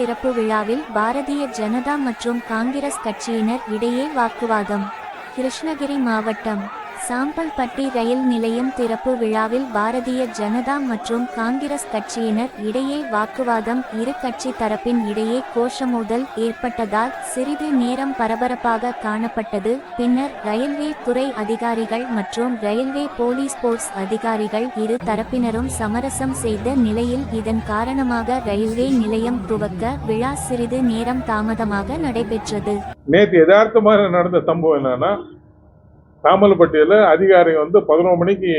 திறப்பு விழாவில் பாரதிய ஜனதா மற்றும் காங்கிரஸ் கட்சியினர் இடையே வாக்குவாதம். கிருஷ்ணகிரி மாவட்டம் சாம்பல்பட்டி ரயில் நிலையம் திறப்பு விழாவில் பாரதிய ஜனதா மற்றும் காங்கிரஸ் கட்சியினர் இடையே வாக்குவாதம் இரு கட்சி தரப்பின் இடையே கோஷமோதல் ஏற்பட்டதால் சிறிது நேரம் பரபரப்பாக காணப்பட்டது. பின்னர் ரயில்வே துறை அதிகாரிகள் மற்றும் ரயில்வே போலீஸ் போர்ஸ் அதிகாரிகள் இரு தரப்பினரும் சமரசம் செய்த நிலையில் இதன் காரணமாக ரயில்வே நிலையம் துவக்க விழா சிறிது நேரம் தாமதமாக நடைபெற்றது. நேற்று யதார்த்தமாக நடந்த சம்பவம் என்னன்னா தாமல்பட்டியில் அதிகாரி வந்து பதினொரு மணிக்கு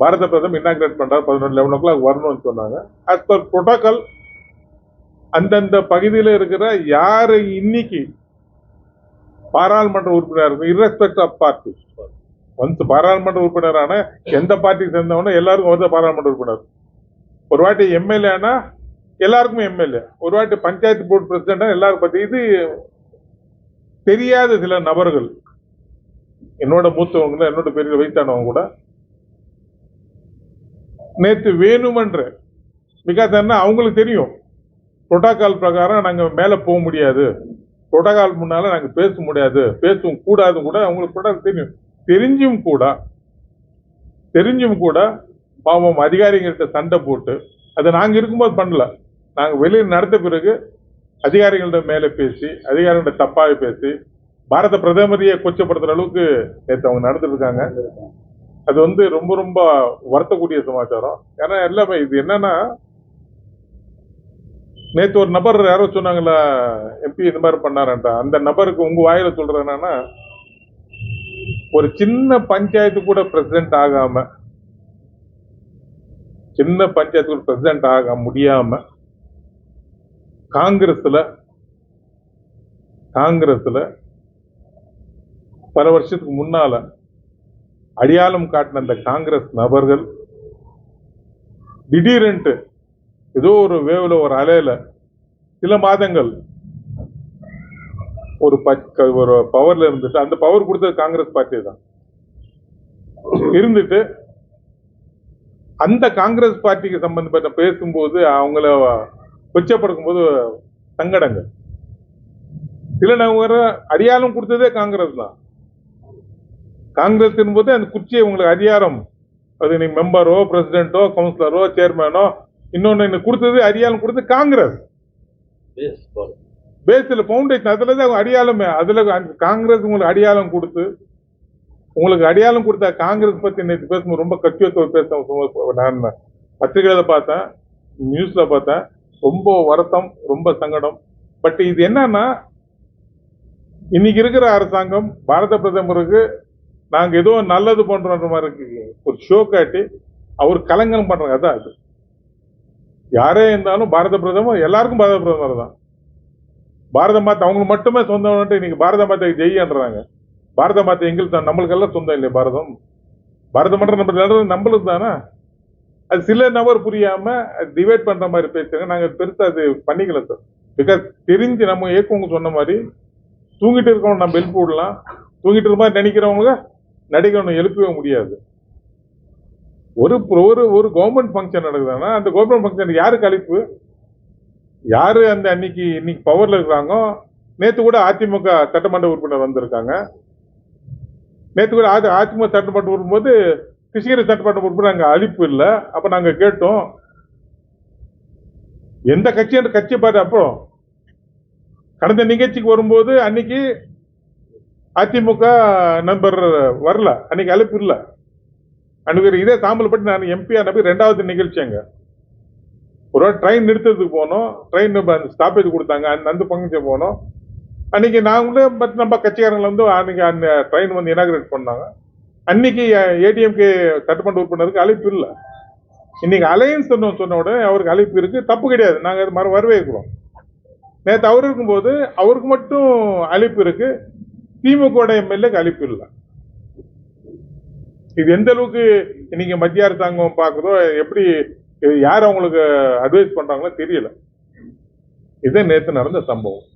பாரத பிரதமர் இன்னாகிரேட் பண்ணுறாரு பதினொன்று லெவன் ஓ கிளாக் வரணும்னு சொன்னாங்க. அஸ் பர் ப்ரோட்டோக்கால் அந்தந்த பகுதியில் இருக்கிற யார் இன்னைக்கு பாராளுமன்ற உறுப்பினர் இருக்கும் ஆஃப் பார்ட்டி ஒன்ஸ் பாராளுமன்ற உறுப்பினரான எந்த பார்ட்டி சேர்ந்தவனோ எல்லாருக்கும் வந்து பாராளுமன்ற உறுப்பினர். ஒரு வாட்டி எம்எல்ஏனா எல்லாருக்கும் எம்எல்ஏ. ஒரு வாட்டி பஞ்சாயத்து போர்டு பிரசிடண்டா எல்லாருக்கும் பற்றி இது தெரியாத சில நபர்கள். என்னோட மூத்தவங்க என்னோட பெரிய வயசானவங்க கூட நேற்று வேணுமன்ற பிகாஸ் என்ன அவங்களுக்கு தெரியும். புரோட்டோகால் பிரகாரம் நாங்க மேல போக முடியாது. புரோட்டோகால் முன்னால நாங்க பேச முடியாது. பேசவும் கூடாது கூட அவங்களுக்கு புரோட்டோகால் தெரியும். தெரிஞ்சும் கூட தெரிஞ்சும் கூட பாவம் அதிகாரிகள்கிட்ட சண்டை போட்டு அதை நாங்க இருக்கும்போது பண்ணல. நாங்க வெளியில் நடத்த பிறகு அதிகாரிகள்ட்ட மேல பேசி அதிகாரிகள்கிட்ட தப்பாக பேசி பாரத பிரதமரையே கொச்சப்படுத்துற அளவுக்கு நேற்று அவங்க நடந்துட்டு இருக்காங்க அது வந்து ரொம்ப ரொம்ப வருத்தக்கூடிய சமாச்சாரம். ஏன்னா எல்லாமே இது என்னன்னா நேற்று ஒரு நபர் யாரோ சொன்னாங்களா எம்பி இந்த மாதிரி பண்ணாரன்டா அந்த நபருக்கு உங்க வாயில சொல்றது என்னன்னா ஒரு சின்ன பஞ்சாயத்து கூட பிரசிடென்ட் ஆகாம சின்ன பஞ்சாயத்து கூட பிரசிடென்ட் ஆக முடியாம காங்கிரஸ்ல காங்கிரஸ்ல பல வருஷத்துக்கு முன்னால அடையாளம் காட்டின அந்த காங்கிரஸ் நபர்கள் திடீரென்று ஏதோ ஒரு வேவில் ஒரு அலையில சில மாதங்கள் ஒரு ஒரு பவர்ல இருந்துட்டு அந்த பவர் கொடுத்தது காங்கிரஸ் பார்ட்டி தான். இருந்துட்டு அந்த காங்கிரஸ் பார்ட்டிக்கு சம்பந்தப்பட்ட பேசும்போது அவங்கள கொச்சப்படுத்தும் போது சங்கடங்கள். சில நபர் அடியாளம் கொடுத்ததே காங்கிரஸ் தான். காங்கிரஸ் போது அந்த குர்ச்சியை உங்களுக்கு அதிகாரம். அது நீ மெம்பரோ பிரசிடென்ட்டோ கவுன்சிலரோ சேர்மேனோ இன்னும் கொடுத்தது அடியாளம் கொடுத்தது காங்கிரஸ். பேஸ்ல பவுண்டேஷன் அதுல தான் அடியாளமே. அதுல காங்கிரஸ் உங்களுக்கு அடியாளம் கொடுத்து உங்களுக்கு அடியாளம் கொடுத்த காங்கிரஸ் பத்தி நேற்று பேசும்போது ரொம்ப கட்சியத்துவ பேச நான் பத்திரிகையில பார்த்தேன் நியூஸ்ல பார்த்தேன். ரொம்ப வருத்தம் ரொம்ப சங்கடம். பட் இது என்னன்னா இன்னைக்கு இருக்கிற அரசாங்கம் பாரத பிரதமருக்கு நாங்கள் ஏதோ நல்லது பண்ணுறோன்ற மாதிரி இருக்கு. ஒரு ஷோ காட்டி அவர் கலங்கனம் பண்ணுறாங்க அதான் அது. யாரே இருந்தாலும் பாரத பிரதமர் எல்லாருக்கும் பாரத பிரதமர் தான். பாரத மாதா அவங்களுக்கு மட்டுமே சொந்தம் இன்னைக்கு பாரத மாதாக்கு ஜெய்யன்றாங்க பாரத மாதா எங்களுக்கு தான். நம்மளுக்கெல்லாம் சொந்தம் இல்லையா பாரதம். பாரத மன்றம் நம்ம நடந்தது நம்மளுக்கு தானே? அது சில நபர் புரியாம டிவைட் பண்ற மாதிரி பேசுறாங்க. நாங்கள் பெருசாக அது பண்ணிக்கல சார் பிகாஸ் தெரிஞ்சு நம்ம ஏக்கவங்க சொன்ன மாதிரி தூங்கிட்டு இருக்கவங்க நம்ம எழுப்பி விடலாம். தூங்கிட்டு இருக்க மாதிரி நினைக்கிறவங்க நடிகவனை எழுப்பவே முடியாது. ஒரு ஒரு ஒரு கவர்மெண்ட் ஃபங்க்ஷன் நடக்குதுன்னா அந்த கவர்மெண்ட் ஃபங்க்ஷன் யாருக்கு அழைப்பு? யார் அந்த அன்னைக்கு இன்னைக்கு பவரில் இருக்கிறாங்க? நேற்று கூட அதிமுக சட்டமன்ற உறுப்பினர் வந்திருக்காங்க. நேற்று கூட அது அதிமுக சட்டமன்ற வரும்போது கிருஷ்ணகிரி சட்டமன்ற உறுப்பினர் அங்கே அழைப்பு இல்லை. அப்போ நாங்கள் கேட்டோம். எந்த கட்சி என்ற கட்சி பாரு அப்போ? கடந்த நிகழ்ச்சிக்கு வரும்போது அன்னைக்கு அதிமுக நண்பர் வரல அன்னைக்கு அழைப்பு இல்லை அன்னைக்கு இதே சாம்பல்பட்டு நான் எம்பியா நம்பி ரெண்டாவது நிகழ்ச்சி அங்கே. ஒரு ட்ரெயின் நிறுத்துறதுக்கு போனோம். ட்ரெயின் ஸ்டாப்பேஜ் கொடுத்தாங்க. அந்த அந்த ஃபங்க்ஷன் போனோம். அன்னைக்கு நாங்களும் பட் நம்ம கட்சிக்காரங்களை வந்து அன்னைக்கு அந்த ட்ரெயின் வந்து இனாகிரேட் பண்ணாங்க. அன்னைக்கு ஏடிஎம்கே சட்டமன்ற உறுப்பினருக்கு அழைப்பு இல்லை. இன்னைக்கு அலையன்ஸ் சொன்ன உடனே அவருக்கு அழைப்பு இருக்குது தப்பு கிடையாது. நாங்கள் அது மறு வரவேற்கிறோம். நேற்று அவர் இருக்கும்போது அவருக்கு மட்டும் அழைப்பு இருக்குது திமுக எம்எல்ஏ அழைப்பு இல்லை இது எந்த அளவுக்கு இன்னைக்கு மத்திய அரசாங்கம் பார்க்குதோ எப்படி யார் அவங்களுக்கு அட்வைஸ் பண்றாங்களோ தெரியல. இதுதான் நேற்று நடந்த சம்பவம்.